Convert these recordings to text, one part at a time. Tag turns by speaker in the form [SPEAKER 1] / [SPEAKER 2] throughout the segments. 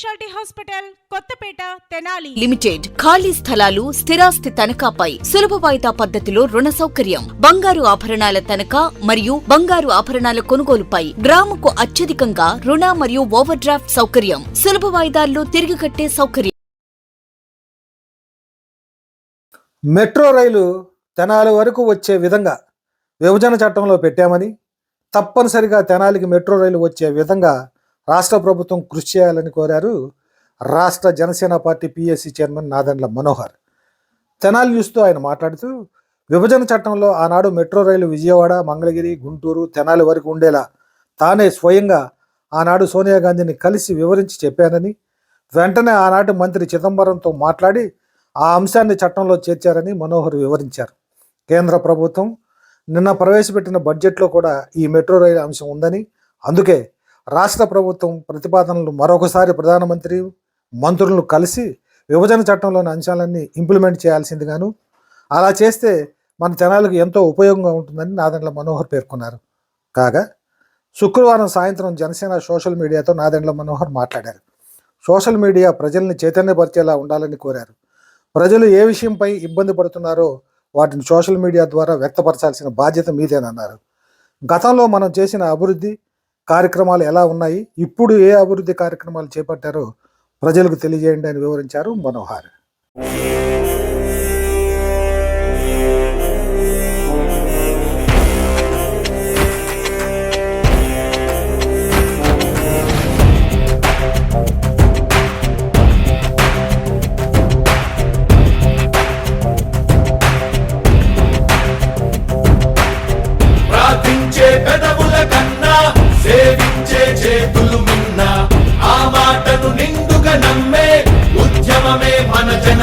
[SPEAKER 1] Speciality hospital Kothapeta Tenali.
[SPEAKER 2] Limited ఖాళీ స్థలాలు స్థిరాస్తి తనఖాపై సులభ వాయిదా పద్ధతిలో రుణ సౌకర్యం. బంగారు ఆభరణాల తనఖా మరియు బంగారు ఆభరణాల కొనుగోలుపై గ్రాముకు అత్యధికంగా రుణ మరియు ఓవర్ డ్రాఫ్ట్ సౌకర్యం. సులభ వాయిదాల్లో తిరిగి కట్టే సౌకర్యం.
[SPEAKER 3] మెట్రో రైలు తెనాలి వరకు వచ్చే విధంగా విభజన చట్టంలో పెట్టామని తప్పనిసరిగా తెనాలికి మెట్రో రైలు వచ్చే విధంగా రాష్ట్ర ప్రభుత్వం కృషి చేయాలని కోరారు రాష్ట్ర Janasena party PSC chairman Nadendla Manohar. Tenali న్యూస్తో ఆయన మాట్లాడుతూ విభజన చట్టంలో ఆనాడు మెట్రో రైలు విజయవాడ మంగళగిరి గుంటూరు తెనాలి వరకు ఉండేలా తానే స్వయంగా ఆనాడు సోనియా గాంధీని కలిసి వివరించి చెప్పానని వెంటనే ఆనాటి మంత్రి చిదంబరంతో మాట్లాడి ఆ అంశాన్ని చట్టంలో చేర్చారని మనోహర్ వివరించారు. కేంద్ర ప్రభుత్వం నిన్న ప్రవేశపెట్టిన బడ్జెట్లో కూడా ఈ మెట్రో రైలు అంశం ఉందని అందుకే రాష్ట్ర ప్రభుత్వం ప్రతిపాదనలు మరొకసారి ప్రధానమంత్రి మంత్రులను కలిసి విభజన చట్టంలోని అంశాలన్నీ ఇంప్లిమెంట్ చేయాల్సిందిగాను. అలా చేస్తే మన జనాలకు ఎంతో ఉపయోగంగా ఉంటుందని నాదెండ్ల మనోహర్ పేర్కొన్నారు. కాగా శుక్రవారం సాయంత్రం జనసేన సోషల్ మీడియాతో నాదెండ్ల మనోహర్ మాట్లాడారు. సోషల్ మీడియా ప్రజల్ని చైతన్యపరిచేలా ఉండాలని కోరారు. ప్రజలు ఏ విషయంపై ఇబ్బంది పడుతున్నారో వాటిని సోషల్ మీడియా ద్వారా వ్యక్తపరచాల్సిన బాధ్యత మీదేనన్నారు. గతంలో మనం చేసిన అభివృద్ధి కార్యక్రమాలు ఎలా ఉన్నాయి? ఇప్పుడు ఏ అభివృద్ధి కార్యక్రమాలు చేపట్టారో ప్రజలకు తెలియజేయండి అని వివరించారు మనోహర్.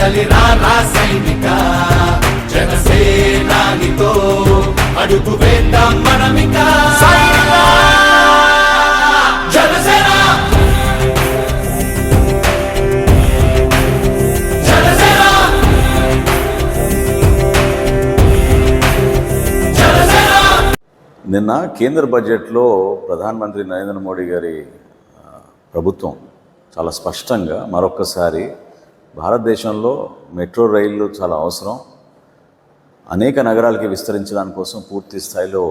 [SPEAKER 4] కదలి రా సైనిక. జనసేనానితో అడుగు వేద్దాం మనమిక. జనసేన!
[SPEAKER 5] నిన్న కేంద్ర బడ్జెట్లో ప్రధానమంత్రి నరేంద్ర మోడీ గారి ప్రభుత్వం చాలా స్పష్టంగా మరొక్కసారి భారతదేశంలో మెట్రో రైళ్ళు చాలా అవసరం. అనేక నగరాలకి విస్తరించడానికి కోసం పూర్తి స్థాయిలో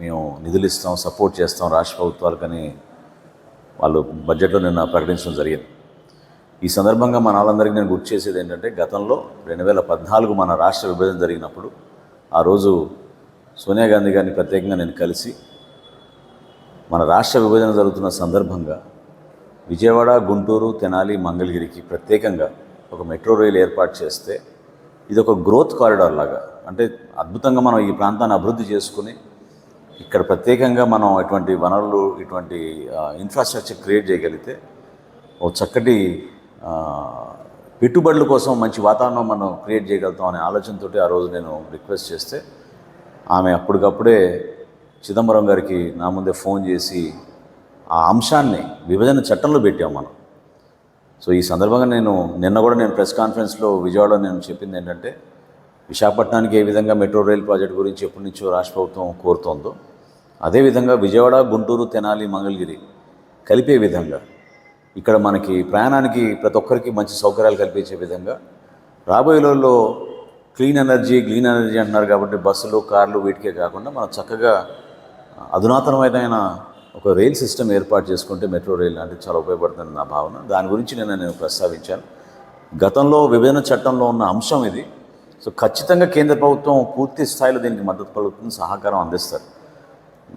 [SPEAKER 5] మేము నిధులు ఇస్తాం సపోర్ట్ చేస్తాం రాష్ట్ర ప్రభుత్వాలకని వాళ్ళు బడ్జెట్లో నిన్న ప్రకటించడం జరిగింది. ఈ సందర్భంగా మన వాళ్ళందరికీ నేను గుర్తు చేసేది ఏంటంటే గతంలో రెండు వేల పద్నాలుగు మన రాష్ట్ర విభజన జరిగినప్పుడు ఆ రోజు సోనియా గాంధీ గారిని ప్రత్యేకంగా నేను కలిసి మన రాష్ట్ర విభజన జరుగుతున్న సందర్భంగా విజయవాడ గుంటూరు తెనాలి మంగళగిరికి ప్రత్యేకంగా ఒక మెట్రో రైలు ఏర్పాటు చేస్తే ఇది ఒక గ్రోత్ కారిడార్ లాగా అంటే అద్భుతంగా మనం ఈ ప్రాంతాన్ని అభివృద్ధి చేసుకుని ఇక్కడ ప్రత్యేకంగా మనం ఇటువంటి వనరులు ఇటువంటి ఇన్ఫ్రాస్ట్రక్చర్ క్రియేట్ చేయగలిగితే ఒక చక్కటి పెట్టుబడుల కోసం మంచి వాతావరణం మనం క్రియేట్ చేయగలుగుతాం అనే ఆలోచనతోటి ఆ రోజు నేను రిక్వెస్ట్ చేస్తే ఆమె అప్పటికప్పుడే చిదంబరం గారికి నా ముందే ఫోన్ చేసి ఆ అంశాన్ని విభజన చట్టంలో పెట్టాం మనం. సో ఈ సందర్భంగా నేను నిన్న కూడా నేను ప్రెస్ కాన్ఫరెన్స్లో విజయవాడలో నేను చెప్పింది ఏంటంటే విశాఖపట్నానికి ఏ విధంగా మెట్రో రైల్ ప్రాజెక్ట్ గురించి ఎప్పటి నుంచో రాష్ట్ర ప్రభుత్వం కోరుతోందో అదేవిధంగా విజయవాడ గుంటూరు తెనాలి మంగళగిరి కలిపే విధంగా ఇక్కడ మనకి ప్రయాణానికి ప్రతి ఒక్కరికి మంచి సౌకర్యాలు కల్పించే విధంగా రాబోయే రోజుల్లో క్లీన్ ఎనర్జీ గ్రీన్ ఎనర్జీ అంటున్నారు కాబట్టి బస్సులు కార్లు వీటికే కాకుండా మనం చక్కగా అధునాతనమైన ఒక రైల్ సిస్టమ్ ఏర్పాటు చేసుకుంటే మెట్రో రైల్ లాంటిది చాలా ఉపయోగపడుతుంది నా భావన. దాని గురించి నేను నేను ప్రస్తావించాను. గతంలో విభజన చట్టంలో ఉన్న అంశం ఇది. సో ఖచ్చితంగా కేంద్ర ప్రభుత్వం పూర్తి స్థాయిలో దీనికి మద్దతు పలుకుతుంది సహకారం అందిస్తారు.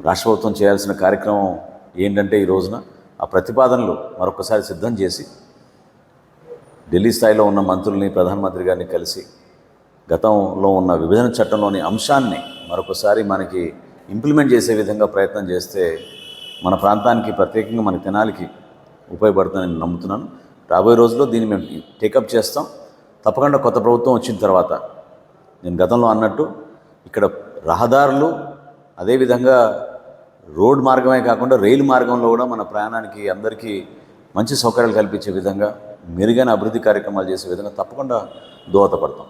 [SPEAKER 5] రాష్ట్ర ప్రభుత్వం చేయాల్సిన కార్యక్రమం ఏంటంటే ఈ రోజున ఆ ప్రతిపాదనలు మరొకసారి సిద్ధం చేసి ఢిల్లీ స్థాయిలో ఉన్న మంత్రుల్ని ప్రధానమంత్రి గారిని కలిసి గతంలో ఉన్న విభజన చట్టంలోని అంశాన్ని మరొకసారి మనకి ఇంప్లిమెంట్ చేసే విధంగా ప్రయత్నం చేస్తే మన ప్రాంతానికి ప్రత్యేకంగా మన తెనాలికి ఉపయోగపడుతుందని నేను నమ్ముతున్నాను. రాబోయే రోజుల్లో దీన్ని మేము టేకప్ చేస్తాం. తప్పకుండా కొత్త ప్రభుత్వం వచ్చిన తర్వాత నేను గతంలో అన్నట్టు ఇక్కడ రహదారులు అదేవిధంగా రోడ్ మార్గమే కాకుండా రైలు మార్గంలో కూడా మన ప్రయాణానికి అందరికీ మంచి సౌకర్యాలు కల్పించే విధంగా మెరుగైన అభివృద్ధి కార్యక్రమాలు చేసే విధంగా తప్పకుండా దోహదపడతాం.